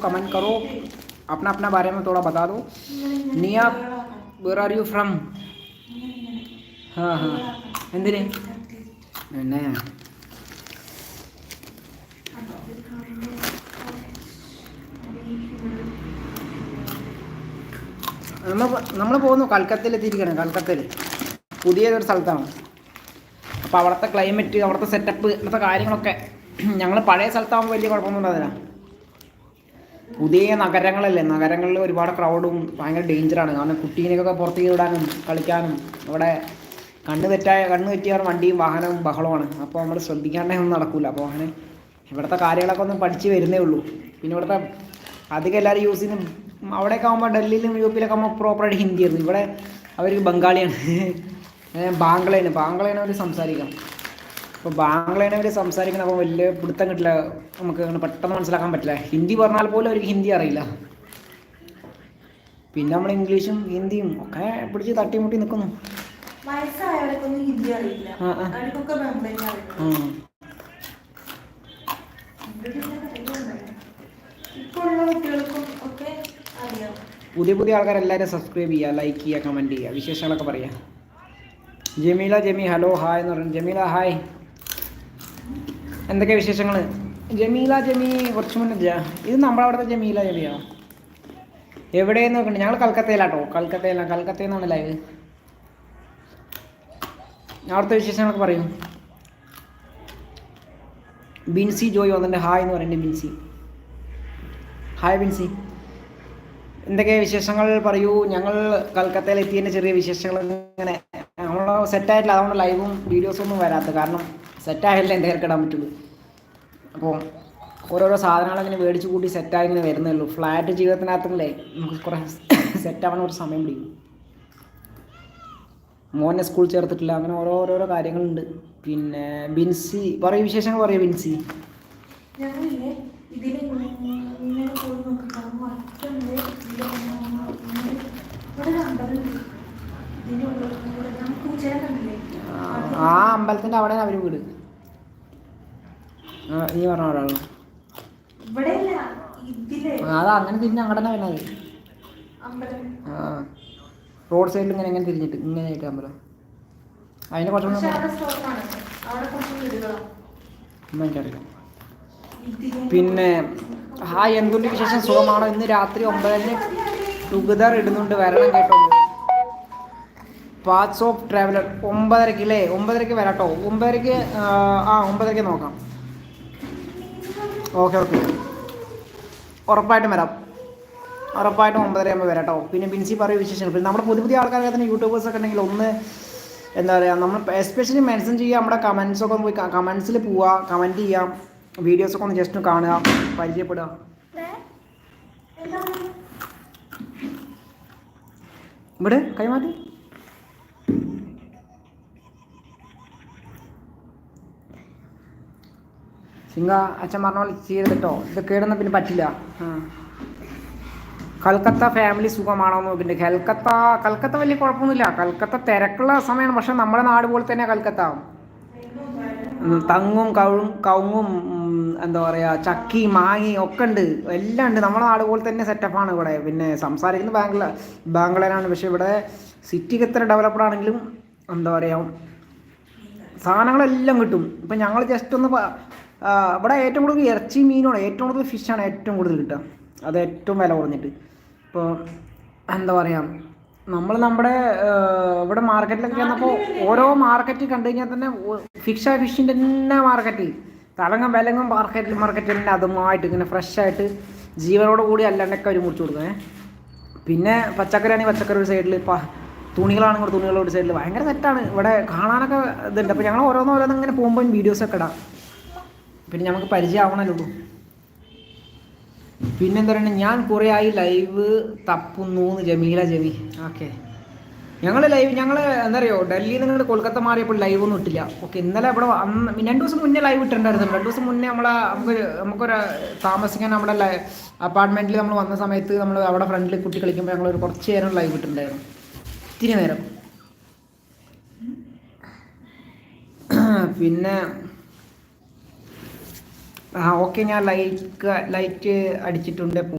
Comment करो अपना अपना बारे में थोड़ा बता दो निया वेर आर यू फ्रम हाँ हाँ എന്തിന് പിന്നെ നമ്മൾ നമ്മൾ പോകുന്നു കൽക്കത്തയിൽ എത്തിയിരിക്കുകയാണ് കൽക്കത്തയിൽ പുതിയതൊരു സ്ഥലത്താണ് അപ്പോൾ അവിടുത്തെ ക്ലൈമറ്റ് അവിടുത്തെ സെറ്റപ്പ് അങ്ങനത്തെ കാര്യങ്ങളൊക്കെ ഞങ്ങൾ പഴയ സ്ഥലത്താകുമ്പോൾ വലിയ കുഴപ്പമൊന്നും ഉണ്ടാവില്ല പുതിയ നഗരങ്ങളല്ലേ? നഗരങ്ങളിൽ ഒരുപാട് ക്രൗഡും ഭയങ്കര ഡേഞ്ചറാണ് കാരണം കുട്ടീനെയൊക്കെ പുറത്തേക്ക് വിടാനും കളിക്കാനും അവിടെ കണ്ണ് തെറ്റായ കണ്ണ് തെറ്റിയ വണ്ടിയും വാഹനവും ബഹളമാണ്. അപ്പോൾ നമ്മൾ ശ്രദ്ധിക്കാണ്ടേ ഒന്നും നടക്കില്ല അപ്പോൾ അങ്ങനെ ഇവിടുത്തെ കാര്യങ്ങളൊക്കെ ഒന്ന് പഠിച്ച് വരുന്നേ ഉള്ളൂ. പിന്നെ ഇവിടുത്തെ അധികം എല്ലാവരും യൂസ് ചെയ്യുന്ന അവിടെയൊക്കെ ആകുമ്പോൾ ഡൽഹിയിലും യു പിയിലൊക്കെ ആകുമ്പോൾ പ്രോപ്പറായിട്ട് ഹിന്ദിയായിരുന്നു ഇവിടെ അവർ ബംഗാളിയാണ്. ബാംഗ്ലയാണ്. ബാംഗ്ലയാണ് അവർ സംസാരിക്കണം അപ്പോൾ ബാംഗ്ലയാണ് അവർ സംസാരിക്കണം അപ്പോൾ വലിയ പിടുത്തം കിട്ടില്ല. നമുക്ക് അങ്ങനെ പെട്ടെന്ന് മനസ്സിലാക്കാൻ പറ്റില്ല. ഹിന്ദി പറഞ്ഞാൽ പോലും അവർക്ക് ഹിന്ദി അറിയില്ല. പിന്നെ നമ്മൾ ഇംഗ്ലീഷും ഹിന്ദിയും ഒക്കെ പിടിച്ച് തട്ടിമുട്ടി നിൽക്കുന്നു പുതിയ പുതിയ പുതിയ ആൾക്കാരെല്ലാവരും സബ്സ്ക്രൈബ് ചെയ്യുക ലൈക്ക് ചെയ്യുക കമന്റ് ചെയ്യുക വിശേഷങ്ങളൊക്കെ പറയുക. ജമീല ജമി ഹലോ ഹായ് എന്ന് പറഞ്ഞു. ജമീല ഹായ് എന്തൊക്കെ വിശേഷങ്ങൾ ജമീല ജമി കുറച്ച് മുന്നേ ജ- ഇത് നമ്മളവിടുത്തെ ജമീല ജമിയാണോ എവിടെയെന്ന് നോക്കണ്ട. ഞങ്ങൾ കൽക്കത്തയിലാട്ടോ. കൽക്കത്തയിലാണ് കൽക്കത്തയിൽ നിന്നാണ് ലൈവ് അവിടുത്തെ വിശേഷങ്ങളൊക്കെ പറയും. ബിൻസി ജോയ് വന്നിട്ട് ഹായ് എന്ന് പറയുന്നുണ്ട് ബിൻസി. ഹായ് ബിൻസി. എന്തൊക്കെ വിശേഷങ്ങൾ പറയൂ? ഞങ്ങൾ കൽക്കത്തയിൽ എത്തിയതിന്റെ ചെറിയ വിശേഷങ്ങൾ ഇങ്ങനെ. നമ്മൾ സെറ്റായിട്ടില്ല അതുകൊണ്ട് ലൈവും വീഡിയോസും ഒന്നും വരാത്ത കാരണം സെറ്റായാലേ എന്തെങ്കിലും കിടാൻ പറ്റുള്ളൂ. അപ്പോൾ ഓരോരോ സാധനങ്ങൾ ഇങ്ങനെ മേടിച്ച് കൂട്ടി സെറ്റായി ഇങ്ങനെ വരുന്നേ ഉള്ളൂ ഫ്ലാറ്റ് ജീവിതത്തിനകത്തുള്ളേ നമുക്ക് കുറേ സെറ്റാവണ ഒരു സമയം പിടിക്കും. മോനെ സ്കൂൾ ചേർത്തിട്ടില്ല. അങ്ങനെ ഓരോ ഓരോരോ കാര്യങ്ങളുണ്ട്. പിന്നെ ബിൻസി പറയൂ വിശേഷങ്ങൾ പറയൂ ബിൻസി. ആ അമ്പലത്തിന്റെ അവിടെയാണ് അവർ വീട്. നീ പറഞ്ഞ ഒരാളാണ് അതാ അങ്ങനെ തിരിഞ്ഞ് അങ്ങോട്ട് തന്നെ വരണത് ആ റോഡ് സൈഡിൽ ഇങ്ങനെ എങ്ങനെ തിരിഞ്ഞിട്ട് ഇങ്ങനെ ആയിട്ട് അമ്പലം. അതിന്റെ കുറച്ചുകൂടെ ഇതിലെ പിന്നെ ഹായ് എന്തുണ്ട് വിശേഷം? സുഖമാണോ? ഇന്ന് രാത്രി ഒമ്പതിന് ടുഗദർ ഇടുന്നുണ്ട് വരണം കേട്ടോ. പാത്സ് ഓഫ് ട്രാവലർ ഒമ്പതരക്ക് അല്ലേ ഒമ്പതരക്ക് വരാട്ടോ. ഒമ്പതരക്ക് ആ, ആ ഒമ്പതരക്ക് നോക്കാം. Okay okay. ഉറപ്പായിട്ടും വരാം. ഉറപ്പായിട്ടും ഒമ്പതര ആകുമ്പോൾ വരാം കേട്ടോ പിന്നെ ബിൻസി പറയും വിശേഷങ്ങൾ. പിന്നെ നമ്മുടെ പുതിയ പുതിയ ആൾക്കാരൊക്കെ തന്നെ യൂട്യൂബേഴ്സ് ഒക്കെ ഉണ്ടെങ്കിൽ ഒന്ന് എന്താ പറയുക നമ്മൾ എസ്പെഷ്യലി മെൻഷൻ ചെയ്യുക നമ്മുടെ കമൻസ് ഒക്കെ ഒന്ന് പോയി കമൻസിൽ പോവുക കമന്റ് ചെയ്യാം വീഡിയോസൊക്കെ ഒന്ന് ജസ്റ്റ് കാണുക പരിചയപ്പെടുക. ഇവിടെ കൈമാറ്റി. സിംഗ അച്ഛൻ പറഞ്ഞ പോലെ ചെയ്യരുത് കേട്ടോ ഇത് കേടുന്ന പിന്നെ പറ്റില്ല. കൽക്കത്ത ഫാമിലി സുഖമാണോ എന്ന് നോക്കിയിട്ട് കൽക്കത്ത കൽക്കത്ത വലിയ കുഴപ്പമൊന്നുമില്ല. കൽക്കത്ത തിരക്കുള്ള സമയമാണ്. പക്ഷെ നമ്മുടെ നാട് പോലെ തന്നെ കൽക്കത്ത. തങ്ങും കവും കവുങ്ങും എന്താ പറയുക ചക്കി മാങ്ങി ഒക്കെ ഉണ്ട്. എല്ലാം ഉണ്ട്. നമ്മുടെ നാട് പോലെ തന്നെ സെറ്റപ്പാണ് ഇവിടെ. പിന്നെ സംസാരിക്കുന്നത് ബാംഗ്ല ബാംഗ്ലൂരാണ്. പക്ഷെ ഇവിടെ സിറ്റിക്ക് എത്ര ഡെവലപ്ഡ് ആണെങ്കിലും എന്താ പറയുക സാധനങ്ങളെല്ലാം കിട്ടും. ഇപ്പം ഞങ്ങൾ ജസ്റ്റ് ഒന്ന് ഇവിടെ ഏറ്റവും കൂടുതൽ ഇറച്ചി മീനാണ് ഏറ്റവും കൂടുതൽ ഫിഷാണ് ഏറ്റവും കൂടുതൽ കിട്ടുക. അത് ഏറ്റവും വില കുറഞ്ഞിട്ട്. ഇപ്പോൾ എന്താ പറയുക നമ്മൾ നമ്മുടെ ഇവിടെ മാർക്കറ്റിലൊക്കെ ചെന്നപ്പോൾ ഓരോ മാർക്കറ്റ് കണ്ടു കഴിഞ്ഞാൽ തന്നെ ഫിഷ ഫിഷിന്റെ തന്നെ മാർക്കറ്റ്. തലങ്ങും വിലങ്ങും മാർക്കറ്റിൽ മാർക്കറ്റ് തന്നെ അതുമായിട്ട് ഇങ്ങനെ ഫ്രഷായിട്ട് ജീവനോട് കൂടി അല്ലാണ്ടൊക്കെ അവർ മുറിച്ച് കൊടുക്കുന്നത് പിന്നെ പച്ചക്കറി ആണെങ്കിൽ പച്ചക്കറി ഒരു സൈഡിൽ ഇപ്പം തുണികളാണെങ്കിൽ തുണികളുടെ സൈഡിൽ ഭയങ്കര സെറ്റാണ് ഇവിടെ കാണാനൊക്കെ ഇതുണ്ട്. അപ്പോൾ ഞങ്ങൾ ഓരോന്നോരോന്നിങ്ങനെ പോകുമ്പോൾ വീഡിയോസൊക്കെ ഇടാം. പിന്നെ നമുക്ക് പരിചയമാവണല്ലോ പിന്നെന്താ പറയുക ഞാൻ കുറേ ആയി ലൈവ് തപ്പുന്നു ജമീല ജമി. ഓക്കെ. ഞങ്ങൾ ലൈവ് ഞങ്ങൾ എന്താ പറയുക ഡൽഹിയിൽ നിന്ന് കൊൽക്കത്ത മാറിയപ്പോൾ ലൈവ് ഒന്നും ഇട്ടില്ല. ഓക്കെ ഇന്നലെ ഇവിടെ അന്ന് രണ്ട് ദിവസം മുന്നേ ലൈവ് ഇട്ടിട്ടുണ്ടായിരുന്നു. രണ്ട് ദിവസം മുന്നേ നമ്മളെ നമുക്ക് നമുക്കൊരു താമസിക്കാൻ നമ്മുടെ അപ്പാർട്ട്മെന്റിൽ നമ്മൾ വന്ന സമയത്ത് നമ്മൾ അവിടെ ഫ്രണ്ടിൽ കുട്ടി കളിക്കുമ്പോൾ ഞങ്ങൾ ഒരു കുറച്ച് നേരം ലൈവ് ഇട്ടിട്ടുണ്ടായിരുന്നു. ഇത്തിരി നേരം. പിന്നെ ആ ഓക്കെ ഞാൻ ലൈക്ക് ലൈറ്റ് അടിച്ചിട്ടുണ്ട്.